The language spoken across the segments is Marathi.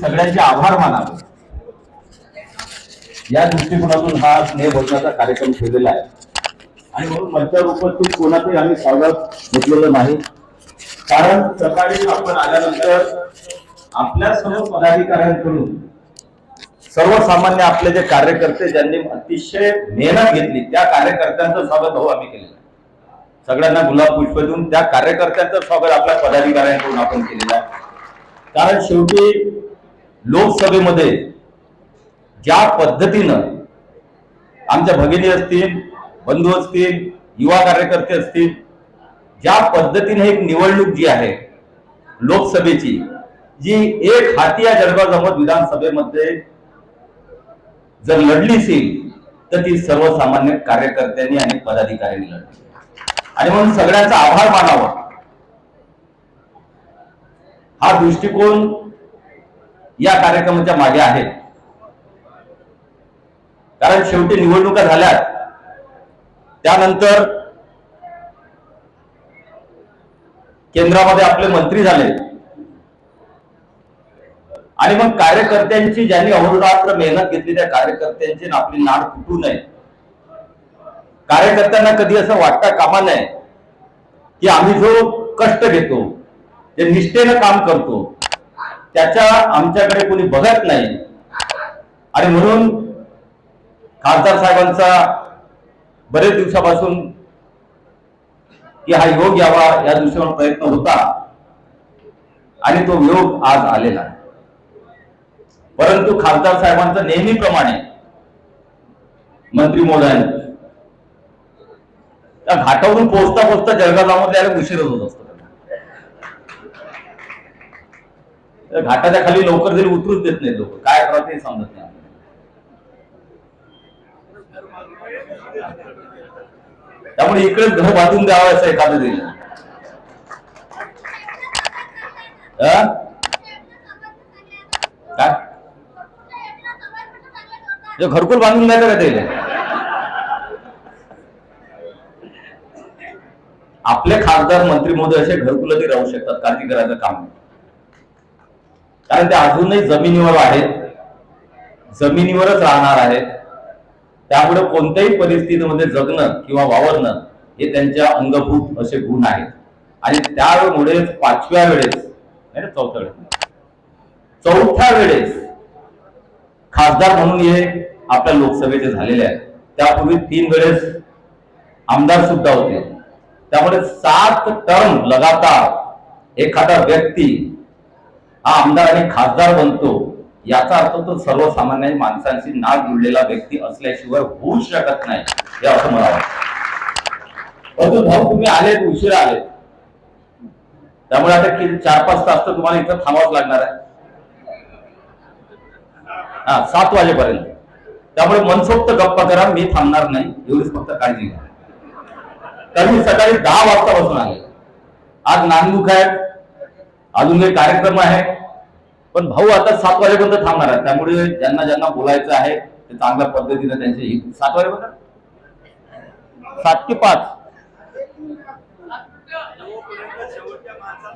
सगळ्यांचे आभार मानावे. या दृष्टिकोनातून हा स्नेह भोजनाचा कार्यक्रम ठेवलेला आहे. आणि म्हणून मंचावर उपस्थित कोणाचंही आम्ही स्वागत घेतलेलं नाही. कारण सकाळी आपण आल्यानंतर आपल्या सर्व पदाधिकाऱ्यांकडून सर्वसामान्य आपले जे कार्यकर्ते ज्यांनी अतिशय मेहनत घेतली त्या कार्यकर्त्यांचं स्वागत हो आम्ही केलेलं आहे. सगळ्यांना गुलाब पुष्प देऊन त्या कार्यकर्त्यांचं स्वागत आपल्या पदाधिकाऱ्यांकडून आपण केलेलं आहे. कारण शेवटी लोकसभेमध्ये ज्या पद्धतीनं आमच्या भगिनी असतील बंधू असतील युवा कार्यकर्ते असतील ज्या पद्धतीने एक निवडणूक जी आहे लोकसभेची जी एक हाती या जळगाव विधानसभेमध्ये जर लढली असेल तर ती सर्वसामान्य कार्यकर्त्यांनी आणि पदाधिकाऱ्यांनी लढली. आणि म्हणून सगळ्यांचा आभार मानावा. हा दृष्टिकोन या कार्यक्रमाच्या मागे आहेत कारण शेवटी निवडणुका झाल्यात. त्यानंतर केंद्रामध्ये आपले मंत्री झाले. आणि मग कार्यकर्त्यांची ज्यांनी अहोरात्र मेहनत घेतली त्या कार्यकर्त्यांची आपली नाड फुटू नये. कार्यकर्त्यांना कधी असं वाटता कामा नये की आम्ही जो कष्ट घेतो जे निष्ठेनं काम करतो त्याच्या आमच्याकडे कोणी बघत नाही. आणि म्हणून खासदार साहेबांचा बरेच दिवसापासून की हा योग यावा या दृष्टीवर प्रयत्न होता. आणि तो योग आज आलेला परंतु खासदार साहेबांचं नेहमीप्रमाणे मंत्री मोदयांनी त्या घाटावरून पोहोचता पोहोचता जळगाव जाऊन यायला उशीर होत असतो त्या घाटाच्या खाली लवकर जरी उतरूच देत नाही लोक. काय करावं ते समजत नाही त्यामुळे इकडेच घर बांधून द्यावं असं एखादं दिलं काय? घरकुल बांधून द्यायचं का ते आपले खासदार मंत्री महोदय असे घरकुलही राहू शकतात काळजी करायचं काम. नाही. कारण ते अजूनही जमिनीवर आहेत. जमिनीवरच राहणार आहेत. त्यामुळे कोणत्याही परिस्थितीमध्ये जगणं किंवा वावरणं हे त्यांच्या अंगभूत असे गुण आहेत. आणि त्यामुळेच पाचव्या वेळेस नाही चौथ्या वेळेस चौथ्या वेळेस खासदार म्हणून हे आपल्या लोकसभेचे झालेले आहेत. त्यापूर्वी तीन वेळेस आमदार सुद्धा होते. त्यामुळे सात टर्म लगातार एखादा व्यक्ती हा आमदार आणि खासदार बनतो याचा अर्थ तो सर्वसामान्य माणसांशी नाक जुळलेला व्यक्ती असल्याशिवाय होऊ शकत नाही हे असं मला वाटतं. परंतु भाऊ तुम्ही आलेत उशिरा आलेत. त्यामुळे आता किती चार पाच तास तर तुम्हाला इथं थांबावंच लागणार आहे. हा सात वाजेपर्यंत. त्यामुळे मनसोक्त गप्पा करा मी थांबणार नाही एवढीच फक्त काळजी घ्या. तर मी सकाळी दहा वाजतापासून आले आज नांदूक आहेत अजून काही कार्यक्रम आहे. पण भाऊ आता सात वाजेपर्यंत थांबणार आहे त्यामुळे ज्यांना ज्यांना बोलायचं आहे ते चांगल्या पद्धतीने त्यांचे हित सात वाजेपर्यंत? सात ते पाच?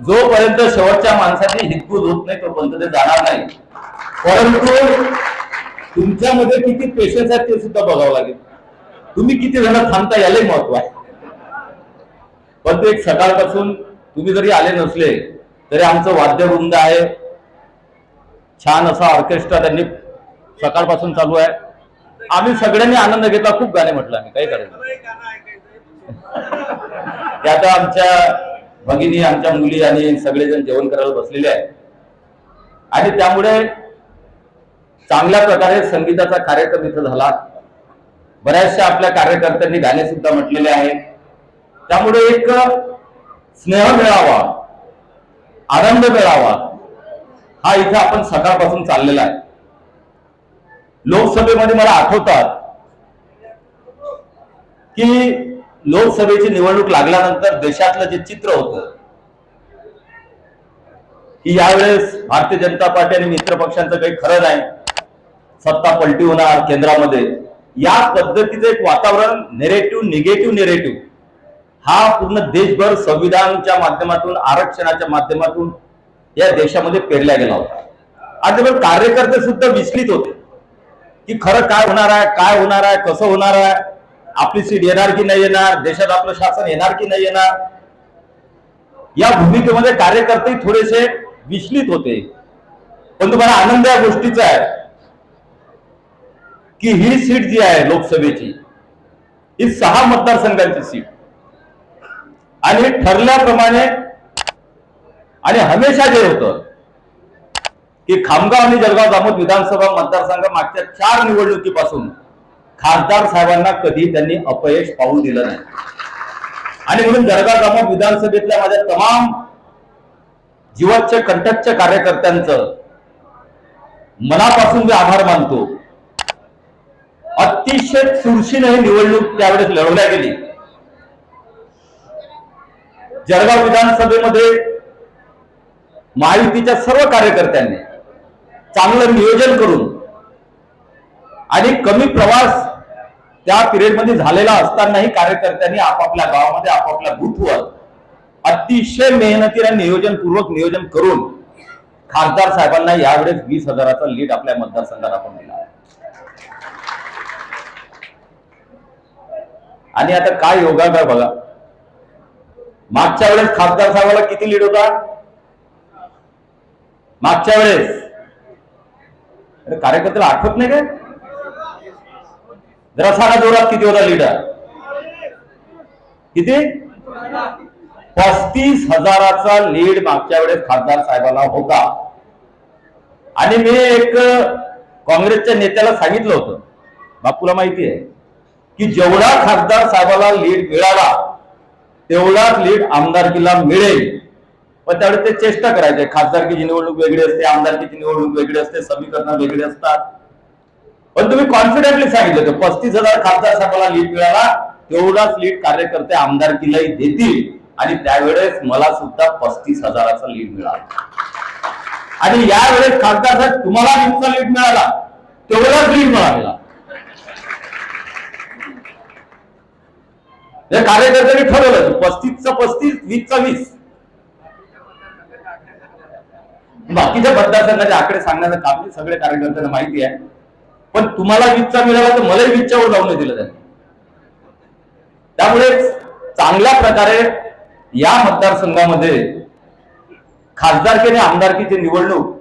जोपर्यंत शेवटच्या माणसाची हितकूत होत नाही तोपर्यंत ते जाणार नाही. परंतु तुमच्यामध्ये किती पेशन्स आहेत ते सुद्धा बघावं लागेल. तुम्ही किती जण थांबता यालाही महत्त्व आहे. पण ते एक सकाळपासून तुम्ही जरी आले नसले तरी आमचं वाद्यवृंद आहे. छान असा ऑर्केस्ट्रा त्यांनी सकाळपासून चालू आहे. आम्ही सगळ्यांनी आनंद घेतला खूप गाणे म्हटलं आम्ही काही करायचं ते आता आमच्या भगिनी आमच्या मुली आणि सगळेजण जेवण करायला बसलेले आहेत. आणि त्यामुळे चांगल्या प्रकारे संगीताचा कार्यक्रम इथं झाला. बऱ्याचशा आपल्या कार्यकर्त्यांनी गाणे सुद्धा म्हटलेले आहेत. त्यामुळे एक स्नेह मिळावा. आनंद मिळावा हा इथे आपण सकाळपासून चाललेला आहे. लोकसभेमध्ये मला आठवतात की लोकसभेची निवडणूक लागल्यानंतर देशातलं जे चित्र होतं की यावेळेस भारतीय जनता पार्टी आणि मित्र पक्षांचं काही खरं नाही सत्ता पलटी होणार केंद्रामध्ये या पद्धतीचं एक वातावरण नेरेटिव्ह निगेटिव्ह नेरेटिव्ह हा पूर्ण देशभर संविधानच्या माध्यमातून आरक्षणाच्या माध्यमातून या देशामध्ये पेरला गेला होता. आता कार्यकर्ते सुद्धा विचलित होते. की खरं काय होणार आहे काय होणार आहे कसं होणार आहे? आपली सीट येणार की नाही येणार? देशात आपलं शासन येणार की नाही येणार? या भूमिकेमध्ये कार्यकर्ते थोडेसे विचलित होते. पण तुम्हाला आनंद या गोष्टीचा आहे की ही सीट जी आहे लोकसभेची ही सहा मतदारसंघांची सीट. आणि ठरल्याप्रमाणे आणि हमेशा जे होतं की खामगाव आणि जळगाव जामोद विधानसभा मतदारसंघ मागच्या चार निवडणुकीपासून खासदार साहेबांना कधी त्यांनी अपयश पाहू दिलं नाही. आणि म्हणून जळगाव जामोद विधानसभेतल्या माझ्या तमाम जीवाच्या कंटकच्या कार्यकर्त्यांचं मनापासून मी आभार मानतो. अतिशय चुरशीने ही निवडणूक त्यावेळेस लढवल्या गेली. जळगाव विधानसभेमध्ये महायुतीच्या सर्व कार्यकर्त्यांनी चांगलं नियोजन करून आणि कमी प्रवास त्या पिरियडमध्ये झालेला असतानाही कार्यकर्त्यांनी आपापल्या गावामध्ये आपापल्या बूथवर अतिशय मेहनतीने नियोजनपूर्वक नियोजन करून खासदार साहेबांना यावेळेस वीस हजाराचा लीड आपल्या मतदारसंघात आपण दिला आहे. आणि आता काय योगाकार बघा. मागच्या वेळेस खासदार साहेबाला किती लीड होता? मागच्या वेळेस. अरे कार्यकर्त्याला आठवत नाही काय? जरा सांगा जोरात किती होता लीडर किती? पस्तीस हजाराचा लीड मागच्या वेळेस खासदार साहेबाला होता. आणि मी एक काँग्रेसच्या नेत्याला सांगितलं होतं. बापूला माहिती आहे की जेवढा खासदार साहेबाला लीड मिळाला तेवढाच लीड आमदारकीला मिळेल. पण त्यावेळेस ते चेष्टा करायचे. खासदारकीची निवडणूक वेगळी असते आमदारकीची निवडणूक वेगळी असते समीकरण वेगळी असतात. पण तुम्ही कॉन्फिडेंटली सांगितलं की पस्तीस हजार खासदार साहेबाला लीड मिळाला तेवढाच लीड कार्यकर्ते आमदारकीलाही देतील. आणि त्यावेळेस मला सुद्धा पस्तीस हजाराचा लीड मिळाला. आणि यावेळेस खासदार साहेब तुम्हाला वीसचा लीड मिळाला? तेवढाच लीड मिळाला या कार्यकर्त्यांनी ठरवलं. पस्तीसचा पस्तीस वीसचा वीस. बाकीच्या मतदारसंघाचे आकडे सांगण्याचं काम नाही, सगळे कार्यकर्त्यांना माहिती आहे. पण तुम्हाला वीजचा मिळाला तर मलाही वीसच्या वर जाऊन नाही दिलं त्यांनी त्यामुळे चांगल्या प्रकारे या मतदारसंघामध्ये खासदारकी आणि आमदारकीची निवडणूक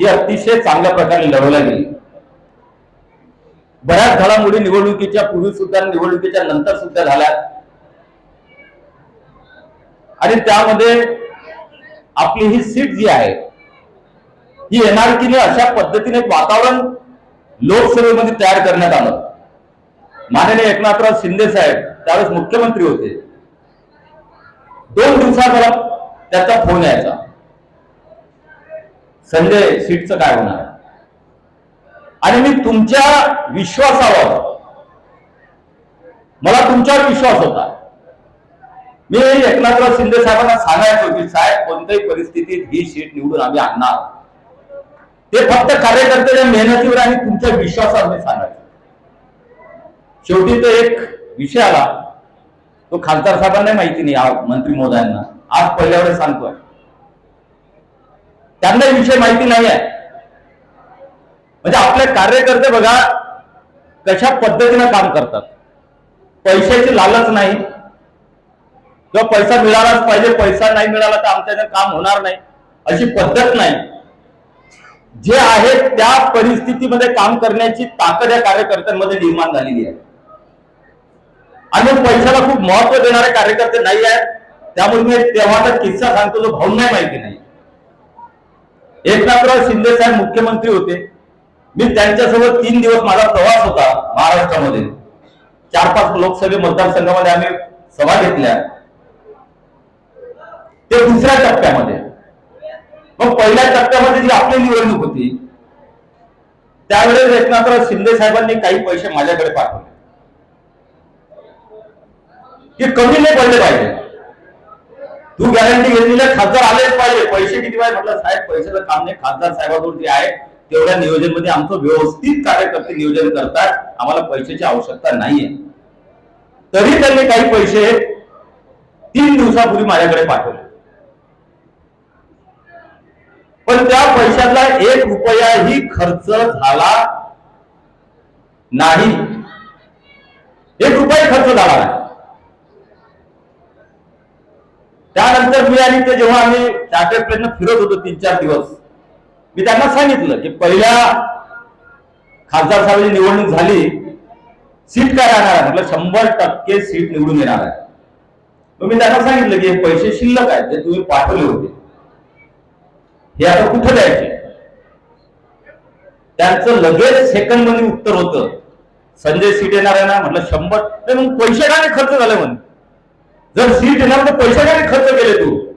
ही अतिशय चांगल्या प्रकारे लढवल्या गेली. बऱ्याच घडामोडी निवडणुकीच्या पूर्वी सुद्धा निवडणुकीच्या नंतर सुद्धा झाल्या. आणि त्यामध्ये आपली ही सीट जी आहे ही एनआरकीने अशा पद्धतीने वातावरण लोकसभेमध्ये तयार करण्यात आलं. माननीय एकनाथराव शिंदे साहेब त्यावेळेस मुख्यमंत्री होते. दोन दिवसात त्याचा फोन यायचा. संजय सीटचं काय होणार? आणि मी तुमच्या विश्वासावर मला तुमच्यावर विश्वास होता. मी एकनाथराव शिंदे साहेबांना सांगायचो की साहेब कोणत्याही परिस्थितीत ही सीट निवडून आम्ही आणणार. ते फक्त कार्यकर्त्याच्या मेहनतीवर आणि तुमच्या विश्वासावर मी सांगायचो. शेवटी तो एक विषय आला. तो खासदार साहेबांना माहिती नाही मंत्री मोदयांना आज पहिल्या वेळेस सांगतोय. त्यांना विषय माहिती नाही आहे म्हणजे आपले कार्यकर्ते बघा कशा पद्धतीने काम करतात. पैशाची लालच नाही. किंवा पैसा मिळालाच पाहिजे पैसा नाही मिळाला तर आमच्याने काम होणार नाही. अशी पद्धत नाही. जे आहे त्या परिस्थितीमध्ये काम करण्याची ताकद या कार्यकर्त्यांमध्ये निर्माण झालेली आहे. आणि पैशाला खूप महत्त्व देणारे कार्यकर्ते नाही आहेत. त्यामुळे मी तेव्हाचा किस्सा सांगतो जो भाऊ नाही माहिती नाही. एकनाथराव शिंदे साहेब मुख्यमंत्री होते. मी त्यांच्यासोबत तीन दिवस माझा प्रवास होता महाराष्ट्रामध्ये. चार पाच लोकसभे मतदारसंघामध्ये आम्ही सभा घेतल्या. ते दुसऱ्या टप्प्यामध्ये. मग पहिल्या टप्प्यामध्ये जी आपली निवडणूक होती त्यावेळेस एकनाथराव शिंदे साहेबांनी काही पैसे माझ्याकडे पाठवले. की कमी नाही पडले पाहिजे. तू गॅरंटी घेतलेल्या खासदार आलेच पाहिजे. पैसे किती पाहिजे? म्हटलं साहेब पैशाचं काम नाही. खासदार साहेबांवर जे आहे तेवढ्या नियोजनमध्ये आमचं व्यवस्थित कार्यकर्ते नियोजन करतात. आम्हाला पैशाची आवश्यकता नाहीये. तरी त्यांनी काही पैसे तीन दिवसापूर्वी माझ्याकडे पाठवले. पण त्या पैशातला एक रुपयाही खर्च झाला नाही. एक रुपया खर्च झाला नाही. त्यानंतर मी आणि ते जेव्हा आम्ही चार्टर्ड प्लेन फिरत होतो तीन चार दिवस. मी त्यांना सांगितलं की पहिल्या खासदार साहेबांची निवडणूक झाली सीट काय राहणार आहे? म्हटलं शंभर टक्के सीट निवडून येणार आहे. मग मी त्यांना सांगितलं की हे पैसे शिल्लक आहेत जे तुम्ही पाठवले होते. हे आता कुठं द्यायचे? त्यांचं लगेच सेकंडमध्ये उत्तर होतं. संजय सीट येणार आहे ना? म्हटलं शंभर. नाही मग पैसे काय खर्च झाले म्हणे? जर सीट येणार तर पैसे काय नाही खर्च केले तू?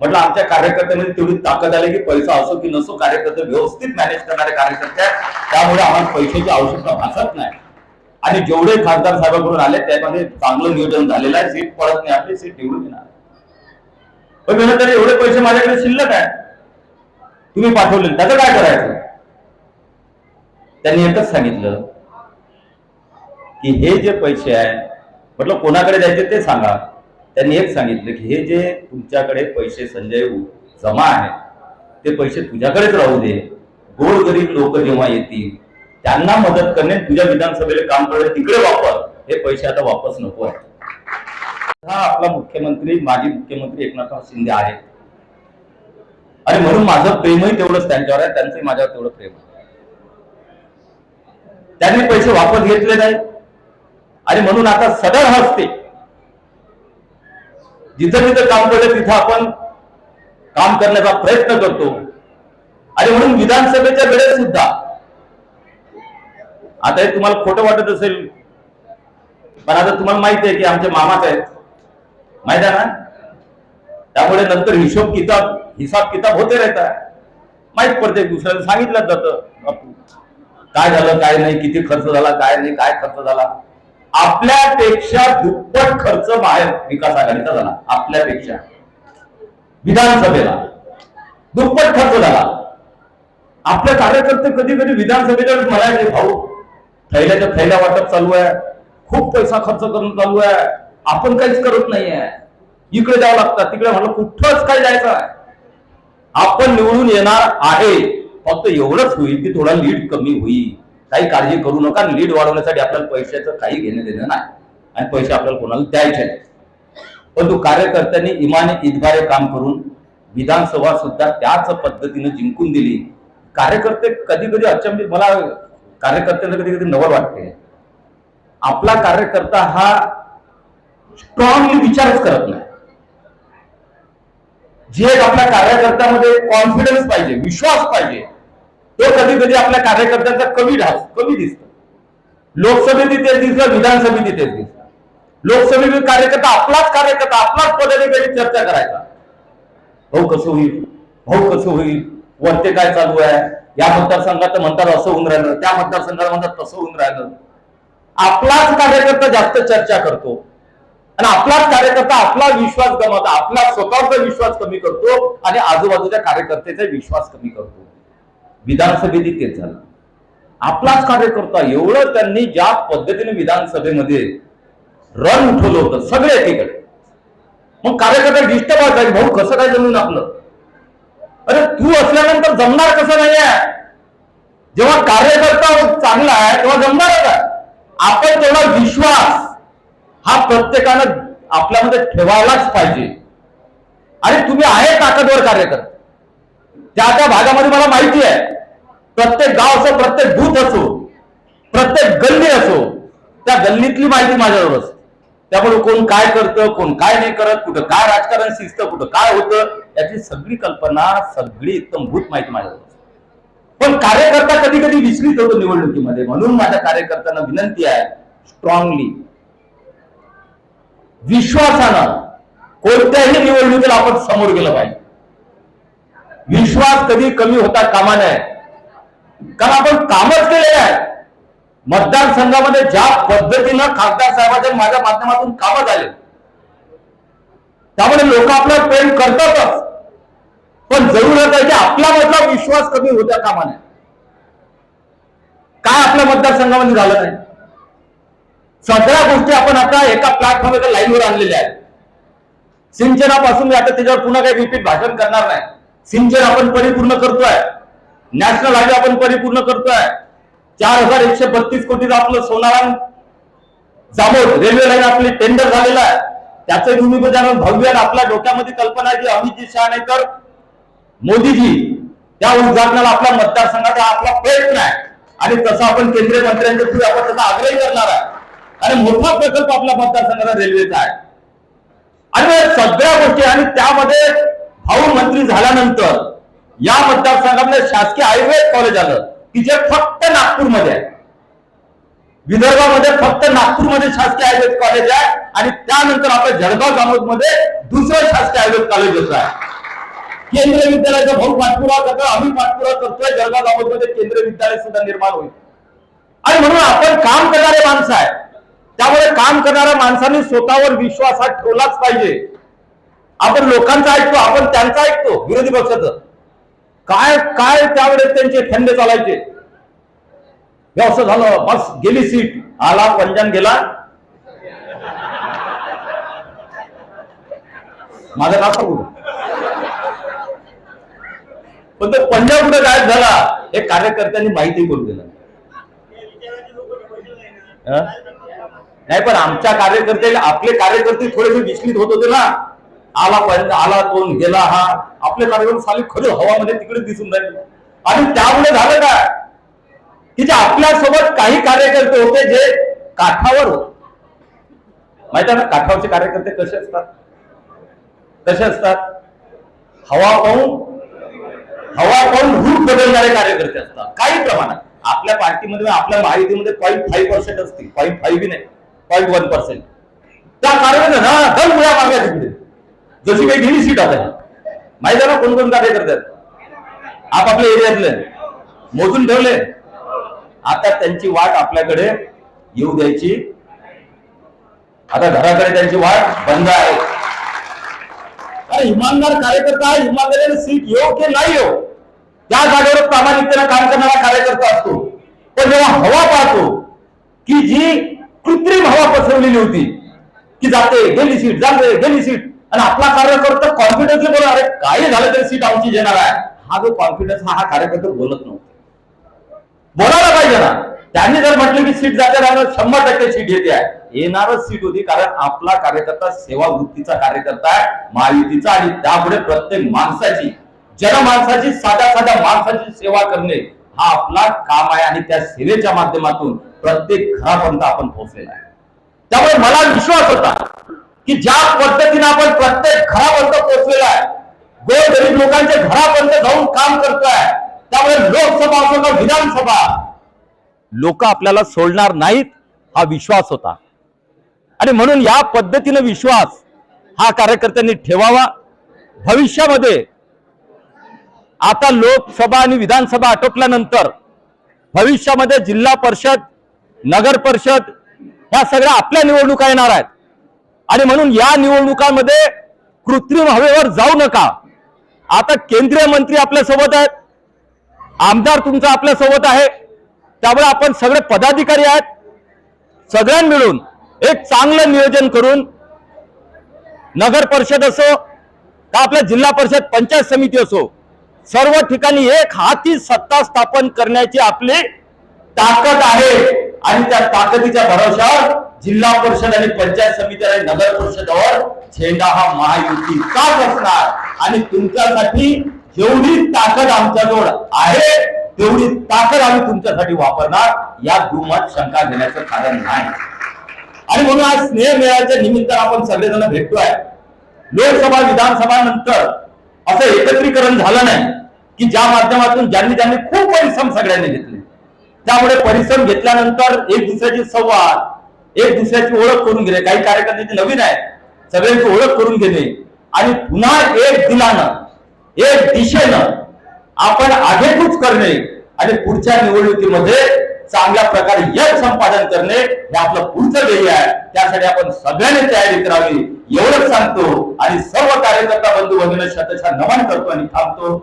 म्हटलं आमच्या कार्यकर्त्यामध्ये तेवढी ताकद आली की पैसा असो की नसो कार्यकर्ते व्यवस्थित मॅनेज करणारे कार्यकर्ते आहेत. त्यामुळे आम्हाला पैशाची आवश्यकता भासत नाही. आणि जेवढे खासदार साहेबांकडून आले त्यामध्ये चांगलं नियोजन झालेलं आहे. सीट पडत नाही आपली सीट निवडून येणार पण मी तरी एवढे पैसे माझ्याकडे शिल्लक आहे तुम्ही पाठवले त्याचं काय करायचं? त्यांनी एकच सांगितलं की हे जे पैसे आहे म्हटलं कोणाकडे द्यायचे ते सांगा. त्यांनी एक सांगितलं की हे जे तुमच्याकडे पैसे संजय जमा आहेत ते पैसे तुझ्याकडेच राहू दे. गोरगरीब लोक जेव्हा येतील त्यांना मदत करणे तुझ्या विधानसभेला काम करणे तिकडे वापर. हे पैसे आता वापस नको आहे हा आपला मुख्यमंत्री माजी मुख्यमंत्री एकनाथराव शिंदे आहेत. आणि म्हणून माझं प्रेमही तेवढंच त्यांच्यावर आहे त्यांचंही माझ्यावर तेवढं प्रेम आहे. त्यांनी पैसे वापस घेतले नाही आणि म्हणून आता सदर हस्ते जिथं जिथं काम पडलं तिथं आपण काम करण्याचा प्रयत्न करतो. आणि म्हणून विधानसभेच्या वेळेस सुद्धा आता हे तुम्हाला खोटं वाटत असेल पण आता तुम्हाला माहिती आहे की आमचे मामाच आहेत. माहीत आहे ना? त्यामुळे नंतर हिशोब किताब हिसाब किताब होते राहता माहीत पडते दुसऱ्याला सांगितलं जातं. बापू, काय झालं काय नाही किती खर्च झाला काय नाही काय खर्च झाला. आपल्यापेक्षा दुप्पट खर्च बाहेर विकास आघाडीचा झाला. आपल्यापेक्षा. विधानसभेला. दुप्पट खर्च झाला. आपले कार्यकर्ते कधी कधी विधानसभेच्या म्हणायचे भाऊ थैल्याच्या थैल्या वाटप चालू आहे. खूप पैसा खर्च करून चालू आहे. आपण काहीच करत नाहीये. इकडे जावं लागतं. तिकडे म्हणलं कुठंच काय जायचं आहे आपण निवडून येणार आहे. फक्त एवढंच होईल की थोडा लीड कमी होईल. काही काळजी करू नका. लीड वाढवण्यासाठी आपल्याला पैशाचं काही घेणं देणं नाही. आणि पैसे आपल्याला कोणाला द्यायचे नाही परंतु कार्यकर्त्यांनी इमाने इतबारे काम करून विधानसभा सुद्धा त्याच पद्धतीने जिंकून दिली. कार्यकर्ते कधी कधी अचंबित मला कार्यकर्त्यांना कधी कधी नवल वाटते. आपला कार्यकर्ता हा स्ट्रॉंगली विचारच करत नाही. जे आपल्या कार्यकर्त्यामध्ये कॉन्फिडन्स पाहिजे विश्वास पाहिजे तो कधी कधी आपल्या कार्यकर्त्यांचा कमी ढास कमी दिसतो. लोकसभेत तेच दिसलं विधानसभेत तेच दिसलं. लोकसभेतील कार्यकर्ता आपलाच कार्यकर्ता आपलाच पदाधिकारी चर्चा करायचा. भाऊ कसं होईल? भाऊ कसं होईल? वरते काय चालू आहे? या मतदारसंघात म्हणतात असं होऊन राहिलं त्या मतदारसंघात म्हणतात तसं होऊन राहिलं. आपलाच कार्यकर्ता जास्त चर्चा करतो. आणि आपलाच कार्यकर्ता आपला विश्वास गमावतो आपला स्वतःचा विश्वास कमी करतो आणि आजूबाजूच्या कार्यकर्त्याचा विश्वास कमी करतो. विधानसभेत तेच झालं. आपलाच कार्यकर्ता एवढं त्यांनी ज्या पद्धतीने विधानसभेमध्ये रन उठवलं होतं सगळे एकीकडे. मग कार्यकर्ता डिस्टर्ब आहे भाऊ कसं काय जमून आपलं? अरे तू असल्यानंतर जमणार कसं नाहीये? जेव्हा कार्यकर्ता चांगला आहे तेव्हा जमणार का आपण तेवढा विश्वास हा प्रत्येकानं आपल्यामध्ये ठेवायलाच पाहिजे. आणि तुम्ही आहे ताकदवर कार्यकर्ता. त्या त्या भागामध्ये मला माहिती आहे प्रत्येक गाव असो प्रत्येक बूथ असो प्रत्येक गल्ली असो त्या गल्लीतली माहिती माझ्यावर असते त्यामुळे कोण काय करतं कोण काय नाही करत कुठं काय राजकारण शिस्त कुठं काय होतं याची सगळी कल्पना सगळी एकदम भूत माहिती माझ्यावर असते पण कार्यकर्ता कधी कधी विचलित होतो निवडणुकीमध्ये. म्हणून माझ्या कार्यकर्त्यांना विनंती आहे स्ट्रॉंगली विश्वासानं कोणत्याही निवडणुकीला आपण समोर गेलं पाहिजे. विश्वास कधी कमी होता कामा नये. कारण आपण कामच केले आहे. मतदारसंघामध्ये ज्या पद्धतीनं खासदार साहेबांच्या माझ्या माध्यमातून कामं झाले. त्यामुळे लोक आपला प्रेम करतातच. पण जरूरत आहे की आपला मधला विश्वास कमी होत्या कामा नये. काय आपल्या मतदारसंघामध्ये झालं नाही? सगळ्या गोष्टी आपण आता एका प्लॅटफॉर्म एका लाईनवर आणलेल्या आहेत. सिंचनापासून मी आता त्याच्यावर पुन्हा काही रिपीट भाषण करणार नाही. सिंचन आपण परिपूर्ण करतोय. नॅशनल हायवे आपण परिपूर्ण करतोय. चार हजार एकशे बत्तीस कोटीचं आपलं सोनाराम जामोद रेल्वे लाईन आपली टेंडर झालेलं आहे. त्याचं भूमिपूजन भव्य आणि आपल्या डोक्यामध्ये कल्पना आहे की अमितजी शहा नाही तर मोदीजी त्या उद्घाटनाला आपल्या मतदारसंघाचा हा आपला प्रयत्न आहे आणि तसं आपण केंद्रीय मंत्र्यांच्या थ्रू आपण त्याचा आग्रही करणार आहे. आणि मोठा प्रकल्प आपल्या मतदारसंघाचा रेल्वेचा आहे. आणि सगळ्या गोष्टी आणि त्यामध्ये मंत्री झाल्यानंतर या मतदारसंघातलं शासकीय आयुर्वेद कॉलेज आलं. की जे फक्त नागपूरमध्ये आहे. विदर्भामध्ये फक्त नागपूरमध्ये शासकीय आयुर्वेद कॉलेज आहे आणि त्यानंतर आपल्या जळगाव जामोदमध्ये दुसरं शासकीय आयुर्वेद कॉलेज होत आहे. केंद्रीय विद्यालयाचा भाऊ पाठपुरावा करतोय आम्ही पाठपुरावा करतोय जळगाव जामोदमध्ये केंद्रीय विद्यालय सुद्धा निर्माण होईल. आणि म्हणून आपण काम करणारे माणसं आहे त्यामुळे काम करणाऱ्या माणसांनी स्वतःवर विश्वास हा ठेवलाच पाहिजे. आपण लोकांचा ऐकतो आपण त्यांचा ऐकतो विरोधी पक्षाचं. काय काय त्यावेळेस त्यांचे थंडे चालायचे? हे असं झालं बस गेली सीट. आला पंजान गेला. माझं नाव सांगू? पण तो पंजाब कुठे गायब झाला हे कार्यकर्त्यांनी माहिती करून दिलं. नाही पण आमच्या कार्यकर्त्याला आपले कार्यकर्ते थोडेसे विचलित होत होते ना. आला पर्यंत आला कोण गेला हा. आपले कार्यक्रम साली खरं हवामध्ये तिकडे दिसून राहिले. आणि त्यामुळे झालं काय? की जे आपल्यासोबत काही कार्यकर्ते होते जे काठावर होते. माहिती आहे ना काठावरचे कार्यकर्ते कसे असतात? कसे असतात? हवा पाहून हवा पाहून रूप बदलणारे कार्यकर्ते असतात. काही प्रमाणात. आपल्या पार्टीमध्ये आपल्या माहितीमध्ये पॉईंट फाईव्ह पर्सेंट असतील. पॉईंट फाईव्ह नाही. पॉईंट वन पर्सेंट त्या कार्यकर्ते ना दल मुळ्या मागे तिकडे. जशी काही गेली सीट आता माहिती आहे ना कोण कोण कार्यकर्ते आहेत आपापल्या एरियातले. मोजून ठेवले. आता त्यांची वाट आपल्याकडे येऊ द्यायची. आता घराकडे त्यांची वाट बंद आहे. इमानदार कार्यकर्ता आहे. इमानदारीने सीट येऊ की नाही येऊ? त्या जागेवर प्रामाणिकतेने काम करणारा कार्यकर्ता असतो. पण जेव्हा हवा पाहतो की जी कृत्रिम हवा पसरवलेली होती की जाते गेली सीट जाते गेली सीट आणि आपला कार्यकर्ता कॉन्फिडन्सली बोला अरे काही झालं तरी सीट आमची येणार आहे. हा जो कॉन्फिडन्स हा हा कार्यकर्ता बोलत नव्हता. बोलायला पाहिजे ना. त्यांनी जर म्हटलं की सीट जाते राहणार शंभर टक्के सीट येते आहे. येणारच सीट होती कारण आपला कार्यकर्ता सेवा वृत्तीचा कार्यकर्ता आहे महायुतीचा आणि त्यापुढे प्रत्येक माणसाची जनमानसाची साध्या साध्या माणसाची सेवा करणे हा आपला काम आहे आणि त्या सेवेच्या माध्यमातून प्रत्येक घरापर्यंत आपण पोहोचलेला आहे. त्यामुळे मला विश्वास होता. की ज्या पद्धतीने आपण प्रत्येक घरापर्यंत पोहोचलेला आहे गोर गरीब लोकांच्या घरापर्यंत जाऊन काम करतोय त्यामुळे लोकसभा असो का विधानसभा लोक आपल्याला सोडणार नाहीत हा विश्वास होता. आणि म्हणून या पद्धतीने विश्वास हा कार्यकर्त्यांनी ठेवावा. भविष्यामध्ये आता लोकसभा आणि विधानसभा आटोपल्यानंतर भविष्यामध्ये जिल्हा परिषद नगर परिषद ह्या सगळ्या आपल्या निवडणुका येणार आहेत. आणि म्हणून या निवडणुकांमध्ये कृत्रिम हवेवर जाऊ नका. आता केंद्रीय मंत्री आपल्यासोबत आहेत. आमदार तुमचा आपल्यासोबत आहे. त्यामुळे आपण सगळे पदाधिकारी आहेत. सगळ्यांनी मिळून एक चांगलं नियोजन करून नगर परिषद असो का आपल्या जिल्हा परिषद पंचायत समिती असो सर्व ठिकाणी एक हाती सत्ता स्थापन करण्याची आपली ताकद आहे. आणि त्या ताकदीच्या भरोशावर जिल्हा परिषद आणि पंचायत समिती आणि नगर परिषदावर झेंडा हा महायुद्धी का बसणार? आणि तुमच्यासाठी जेवढी ताकद आमच्याजवळ आहे तेवढी ताकद आम्ही तुमच्यासाठी वापरणार. या दुमत शंका घेण्याचं कारण नाही. आणि म्हणून आज स्नेह मेळाच्या निमित्त आपण सगळेजण भेटतोय. लोकसभा विधानसभा नंतर असं एकत्रीकरण झालं नाही की ज्या माध्यमातून ज्यांनी त्यांनी खूप परिश्रम सगळ्यांनी घेतले. त्यामुळे परिश्रम घेतल्यानंतर एक दुसऱ्याची संवाद एक दुसऱ्याची ओळख करून घेणे. काही कार्यकर्त्यांची नवीन आहे सगळ्यांची ओळख करून घेणे. आणि पुन्हा एक दिलानं एक दिशेनं आपण आगेकूच करणे आणि पुढच्या निवडणुकीमध्ये चांगल्या प्रकारे यश संपादन करणे हे आपलं पुढचं ध्येय आहे. त्यासाठी आपण सगळ्यांनी तयारी करावी एवढंच सांगतो. आणि सर्व कार्यकर्ता बंधू भगिनी शतशा नमन करतो आणि थांबतो.